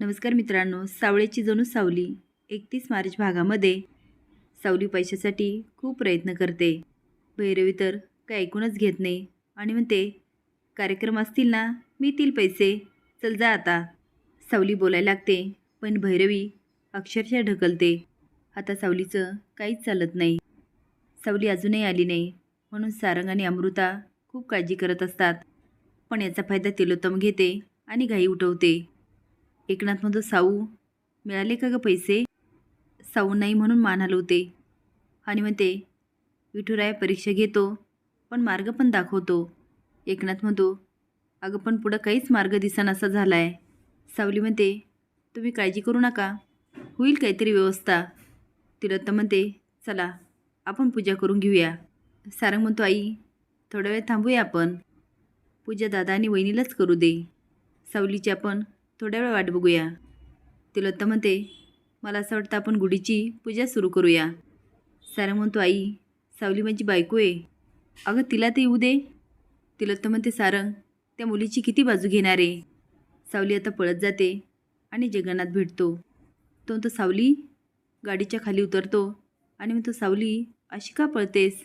नमस्कार मित्रांनो सावळेची जणू सावली एकतीस मार्च भागामध्ये सावली पैशासाठी खूप प्रयत्न करते. भैरवी तर काही ऐकूनच घेत नाही आणि म्हणते कार्यक्रम असतील ना मिळतील पैसे. चल जा आता. सावली बोलायला लागते पण भैरवी अक्षरशः ढकलते. आता सावलीचं काहीच चालत नाही. सावली अजूनही आली नाही म्हणून सारंग आणि अमृता खूप काळजी करत असतात. पण याचा फायदा तिलोत्तम घेते आणि घाई उठवते. एकनाथ म्हणतो साऊ. मिळाले का ग पैसे? साऊ नाही म्हणून मान हलवते. आणि म्हणते विठुराय परीक्षा घेतो पण मार्ग पण दाखवतो. एकनाथ म्हणतो अगं पण पुढं काहीच मार्ग दिसानासा झाला आहे सावली म्हणते तुम्ही काळजी करू नका. होईल काहीतरी व्यवस्था. तिलोत्तम म्हणते चला आपण पूजा करून घेऊया. सारंग म्हणतो आई थोडा वेळ थांबूया आपण. पूजा दादा आणि वहिनीलाच करू दे. सावलीची आपण थोड्या वेळ वाट बघूया. तिलोत्तम म्हणते मला असं वाटतं आपण गुढीची पूजा सुरू करूया. सारंग म्हणतो आई सावली माझी बायको आहे. अगं तिला ते येऊ दे. तिलोत्तम म्हणते सारंग त्या मुलीची किती बाजू घेणार आहे? सावली आता पळत जाते आणि जगन्नाथ भेटतो. तो म्हणतो सावली गाडीच्या खाली उतरतो. आणि म्हणतो सावली अशी का पळतेस?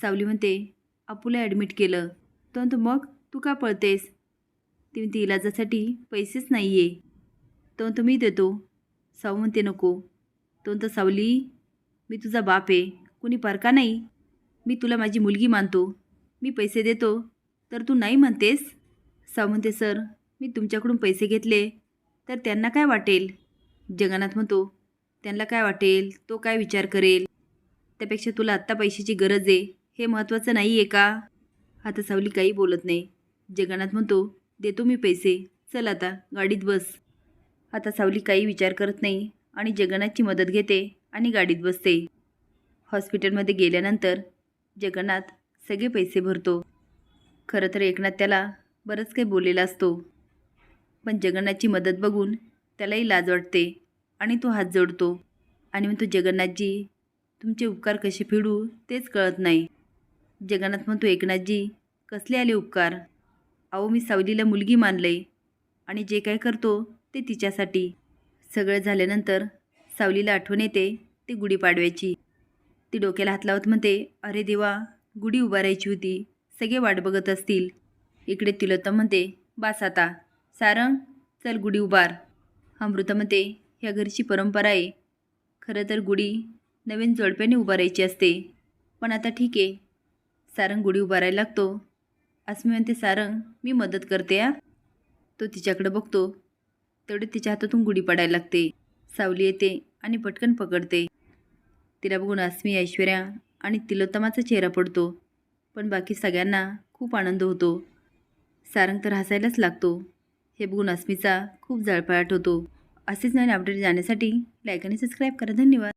सावली म्हणते अपूला ॲडमिट केलं. तो म्हणतो मग तू का पळतेस? ती म्हणते इलाजासाठी पैसेच नाही आहे तो म्हणतो मी देतो. साऊ म्हणते नको. तो म्हणतो सावली मी तुझा बाप आहे. कुणी परका नाही? मी तुला माझी मुलगी मानतो. मी पैसे देतो. तर तू नाही म्हणतेस? साऊ म्हणते सर मी तुमच्याकडून पैसे घेतले. तर त्यांना काय वाटेल? जगन्नाथ म्हणतो त्यांना काय वाटेल? तो काय विचार करेल? त्यापेक्षा तुला आत्ता पैशाची गरज आहे. हे महत्त्वाचं नाही आहे का? आता सावली काही बोलत नाही. जगन्नाथ म्हणतो देतो मी पैसे. चल आता गाडीत बस. आता सावली काही विचार करत नाही आणि जगन्नाथची मदत घेते आणि गाडीत बसते. हॉस्पिटलमध्ये गेल्यानंतर जगन्नाथ सगळे पैसे भरतो. खरं तर एकनाथ त्याला बरंच काही बोललेला असतो. पण जगन्नाथची मदत बघून त्यालाही लाज वाटते आणि तो हात जोडतो. आणि म्हणतो जगन्नाथजी तुमचे उपकार कसे फेडू तेच कळत नाही. जगन्नाथ म्हणतो एकनाथजी कसले आले उपकार? अहो मी सावलीला मुलगी मानलंय आणि जे काय करतो ते तिच्यासाठी. सगळं झाल्यानंतर सावलीला आठवण येते ती गुढीपाडव्याची ती डोक्याला हात लावत म्हणते अरे देवा गुढी उभारायची होती. सगळे वाट बघत असतील. इकडे तिलोत्तम म्हणते बास आता. सारंग चल गुढी उभार. अमृता म्हणते ह्या घरची परंपरा आहे. खरं तर गुढी नवीन जोडप्याने उभारायची असते. पण आता ठीक आहे. सारंग गुढी उभारायला लागतो. अस्मी म्हणते सारंग मी मदत करते या तो तिच्याकडे बघतो. तेवढे तिच्या हातातून गुढी पडायला लागते. सावली येते आणि पटकन पकडते. तिला बघून अस्मी ऐश्वर्या आणि तिलोत्तमाचा चेहरा पडतो. पण बाकी सगळ्यांना खूप आनंद होतो. सारंग तर हसायलाच लागतो. हे बघून अस्मीचा खूप जळपाट होतो. असेच नवीन अपडेट जाण्यासाठी लाईक आणि सबस्क्राईब करा. धन्यवाद.